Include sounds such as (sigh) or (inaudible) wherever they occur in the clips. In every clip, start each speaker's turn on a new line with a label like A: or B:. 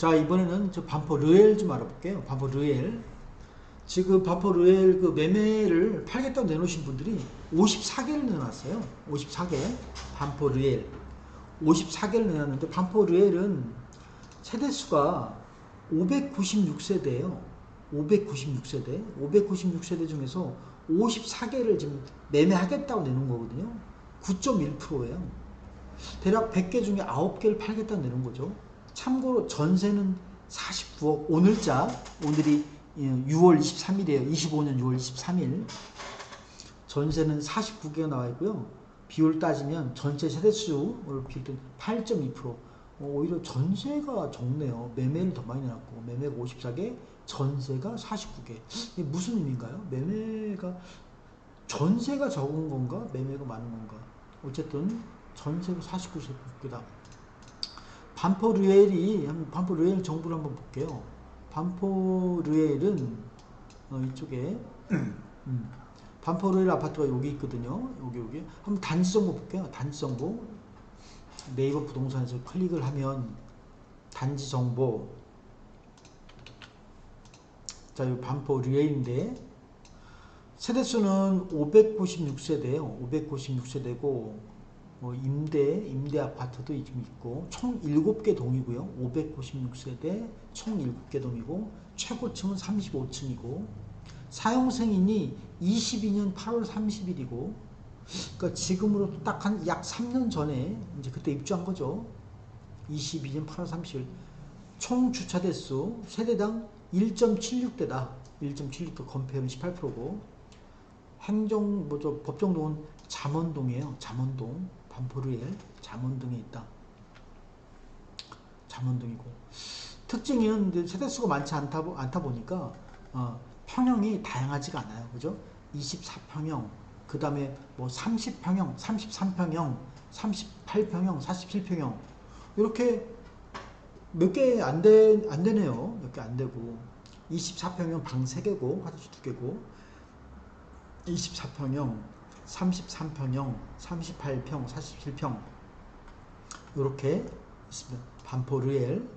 A: 자 이번에는 저 반포 르엘 좀 알아볼게요. 반포 르엘. 지금 반포 르엘 그 매매를 팔겠다고 내놓으신 분들이 54개를 내놨어요. 54개. 반포 르엘. 54개를 내놨는데 반포 르엘은 세대수가 596세대예요. 596세대. 596세대 중에서 54개를 지금 매매하겠다고 내놓은 거거든요. 9.1%예요. 대략 100개 중에 9개를 팔겠다고 내놓은 거죠. 참고로 전세는 49억 오늘자 오늘이 6월 23일이에요. 25년 6월 23일 전세는 49개가 나와 있고요. 비율 따지면 전체 세대수를 비롯된 8.2% 어, 오히려 전세가 적네요. 매매를 더 많이 내놨고 매매가 54개, 전세가 49개. 이게 무슨 의미인가요? 매매가 전세가 적은 건가? 매매가 많은 건가? 어쨌든 전세가 49개 다. 반포 르엘이 반포 르엘 정보를 한번 볼게요. 반포 르엘은 어, 이쪽에 음, 반포 르엘 아파트가 여기 있거든요. 여기 여기 한번 단지 정보 볼게요. 단지 정보 네이버 부동산에서 클릭을 하면 단지 정보 자, 이 반포 르엘인데 세대수는 596세대예요. 596세대고 뭐 임대, 임대 아파트도 지금 있고 총 7개 동이고요. 596세대 총 7개 동이고 최고층은 35층이고 사용 승인이 22년 8월 30일이고 그러니까 지금으로 딱 한 약 3년 전에 이제 그때 입주한 거죠. 22년 8월 30일 총 주차 대수 세대당 1.76대다. 1.76대 건폐율은 18%고 행정 뭐죠 법정동은 잠원동이에요. 잠원동. 반포르엘 잠원동에 있다. 잠원동이고 특징은 세대수가 많지 않다, 않다 보니까 어, 평형이 다양하지가 않아요. 그죠? 24평형, 그 다음에 뭐 30평형, 33평형, 38평형, 47평형 이렇게 몇 개 안 되, 안 되네요. 몇 개 안 되고 24평형 방 3개고 화장실 2개고 24평형 33평형, 38평, 47평. 이렇게 있습니다. 반포 르엘.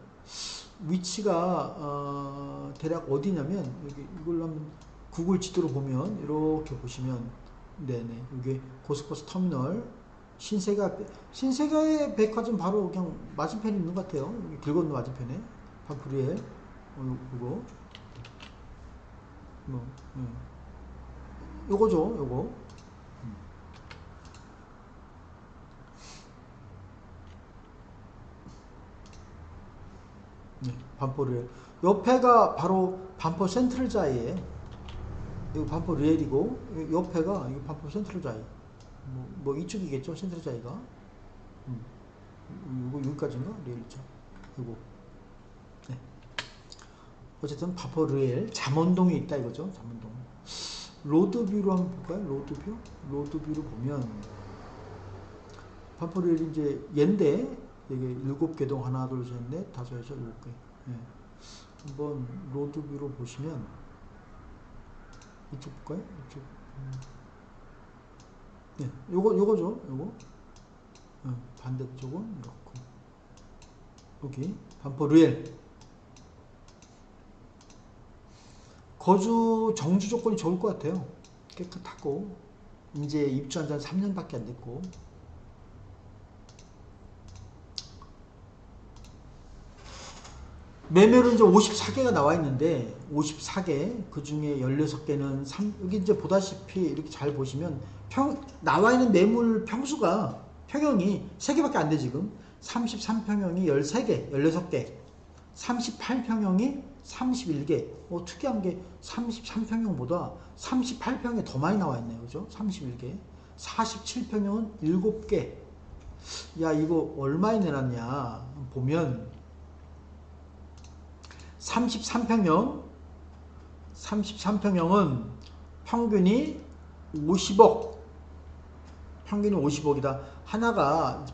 A: 위치가 어, 대략 어디냐면 여기 이걸로 한번 구글 지도로 보면 이렇게 보시면 네네. 이게 고스코스 터미널. 신세가 신세가의 백화점 바로 그냥 맞은편에 있는 것 같아요. 길 건너 맞은편에. 반포 르엘. 어, 이거. 뭐 음. 요거죠 요거 네, 반포르엘. 옆에가 바로 반포 센트럴 자이에요. 이거 반포 리엘이고 옆에가 이 반포 센트럴 자이. 뭐, 뭐 이쪽이겠죠 센트럴 자이가. 음. 이거 여기까지인가 리엘이죠. 이거. 네. 어쨌든 반포 리엘 잠원동에 있다 이거죠. 잠원동. 로드뷰로 한번 볼까요? 로드뷰? 로드뷰로 보면 반포 리엘이 이제 얘인데 여기 일곱 개동 하나 둘 셋 넷 다섯 여섯 일곱 개. 예. 한번 로드뷰로 보시면 이쪽 볼까요? 이쪽. 음. 네, 요거 요거죠. 요거. 어, 반대쪽은 이렇고 여기 반포 르엘 거주 정주 조건이 좋을 것 같아요. 깨끗하고 이제 입주한 지 3년밖에 안 됐고 매매로 이제 54개가 나와 있는데 54개 그 중에 16개는 3, 여기 이제 보다시피 이렇게 잘 보시면 평 나와 있는 매물 평수가 평형이 3개밖에 안 돼 지금. 33평형이 13개 16개. 38평형이 31개. 어, 특이한 게 33평형보다 38평이 더 많이 나와 있네요. 그죠? 31개. 47평형은 7개. 야 이거 얼마에 내놨냐? 보면 33평형? 33평형은 평균이 50억. 평균이 50억이다. 하나가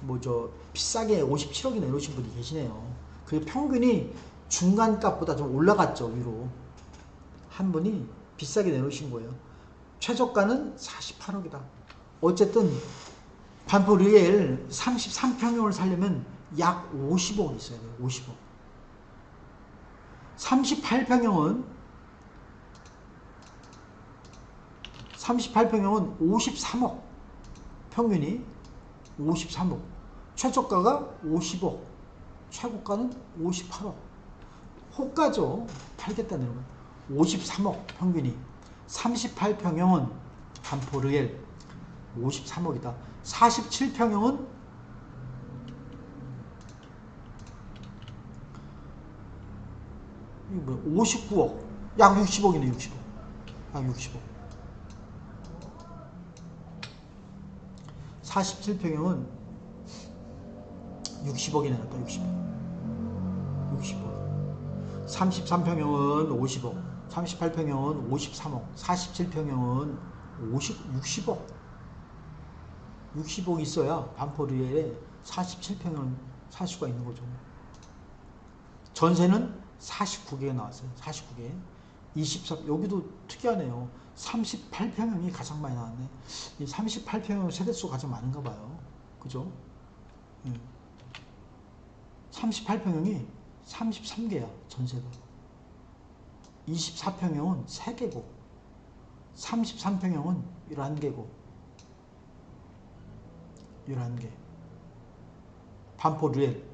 A: 뭐죠 비싸게 57억이 내놓으신 분이 계시네요. 그 평균이 중간값보다 좀 올라갔죠 위로. 한 분이 비싸게 내놓으신 거예요. 최저가는 48억이다. 어쨌든 반포 리엘 33평형을 살려면 약 50억 있어야 돼요 50억 38평형은 38평형은 53억. 평균이 53억. 최저가가 50억. 최고가는 58억. 호가죠. 팔겠다는 건 53억 평균이. 38평형은 반포르엘 53억이다. 47평형은 이거 뭐야? 59억. 약 60억이네 60억. 약 60억. 47평형은 60억이 나왔다 60억. 60억. 33평형은 50억. 38평형은 53억. 47평형은 50, 60억. 60억 있어야 반포리에 47평형을 살 수가 있는 거죠. 전세는 49개가 나왔어요. 49개. 24 여기도 특이하네요. 38평형이 가장 많이 나왔네. 이 38평형 세대수가 가장 많은가 봐요. 그죠? 예. 38평형이 33개야 전세가 24평형은 3개고 33평형은 11개고 11개. 반포 르엘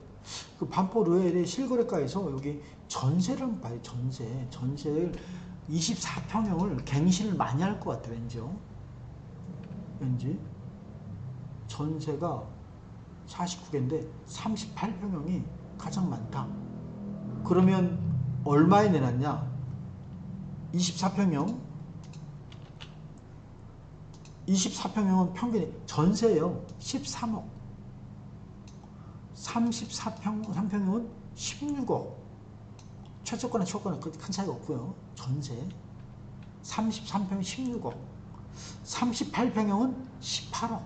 A: 그 반포 르엘의 실거래가에서 여기 전세를 봐요 전세 전세를 24평형을 갱신을 많이 할 것 같아 왠지요? 왠지? 전세가 49개인데 38평형이 가장 많다. 그러면 얼마에 내놨냐? 24평형? 24평형은 평균이 전세예요. 13억 34평 3평형은 16억. 최저가나 최고가는 큰 차이가 없고요. 전세. 33평 16억. 38평형은 18억.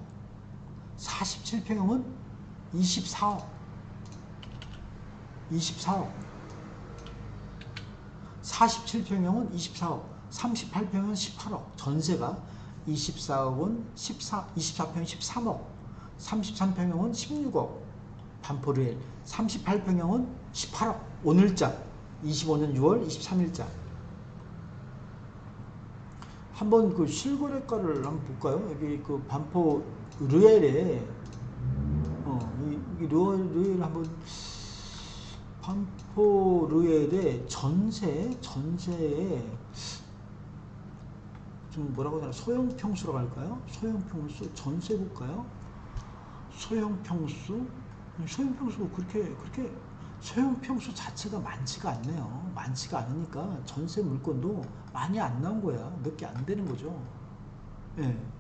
A: 47평형은 24억. 24억. 47평형은 24억. 38평형은 18억. 전세가 24억은 14, 24평 13억. 33평형은 16억 반포르엘 38평형은 18억 오늘자 25년 6월 23일자 한번 그 실거래가를 한번 볼까요? 여기 그 반포 르엘에 어, 이, 이 르엘, 르엘 한번 반포 르엘의 전세 전세에 좀 뭐라고 되나 소형 평수라고 할까요? 소형 평수 전세 볼까요? 소형 평수 소형 평수 그렇게 그렇게 소형 평수 자체가 많지가 않네요. 많지가 않으니까 전세 물건도 많이 안 나온 거야. 몇 개 안 되는 거죠. 예.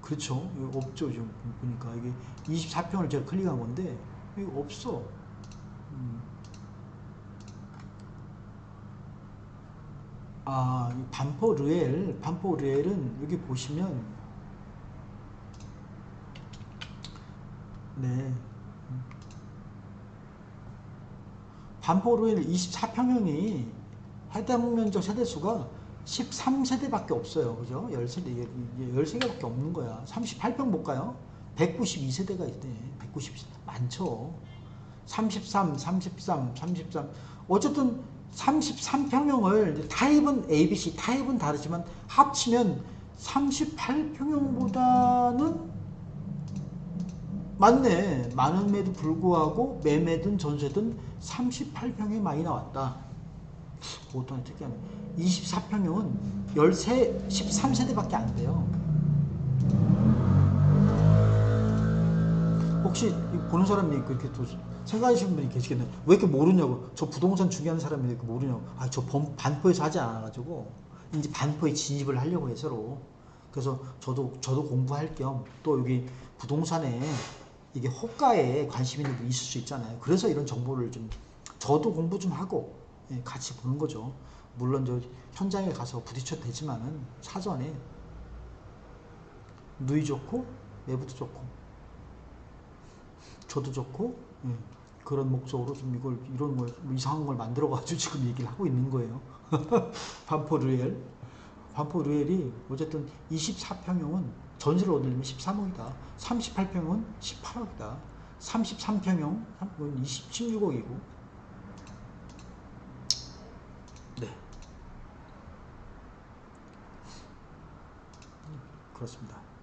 A: 그렇죠. 이거 없죠. 지금 보니까 이게 24평을 제가 클릭한 건데 이거 없어. 음. 아, 이 반포 르엘, 반포 르엘은 여기 보시면 네. 반포 르엘 24평형이 해당 면적 세대수가 13세대밖에 없어요. 그죠? 10세대, 13개밖에 없는 거야. 38평 볼까요? 192세대가 있대. 190, 많죠. 33, 33, 33. 어쨌든 33평형을 타입은 ABC, 타입은 다르지만 합치면 38평형보다는 맞네. 많음에도 불구하고 매매든 전세든 38평이 많이 나왔다. 그것도 특이하네. 24평형은 13, 13세대밖에 안 돼요. 혹시 보는 사람이 그렇게 또 생각하시는 분이 계시겠네. 왜 이렇게 모르냐고. 저 부동산 중요한 사람이 이렇게 모르냐고. 아, 저 반포에서 하지 않아가지고 이제 반포에 진입을 하려고 해서로. 그래서 저도 저도 공부할 겸 또 여기 부동산에 이게 호가에 관심 있는 분이 있을 수 있잖아요. 그래서 이런 정보를 좀 저도 공부 좀 하고 예, 같이 보는 거죠. 물론 저 현장에 가서 부딪혀도 되지만은 사전에 누이 좋고 내부도 좋고 저도 좋고 예, 그런 목적으로 좀 이걸 이런 걸 이상한 걸 만들어 가지고 지금 얘기를 하고 있는 거예요. (laughs) 반포 르엘 반포 르엘이 어쨌든 24평형은 전세를 얻으려면 13억이다. 38평은 18억이다. 33평형 20, 16억이고 네 그렇습니다.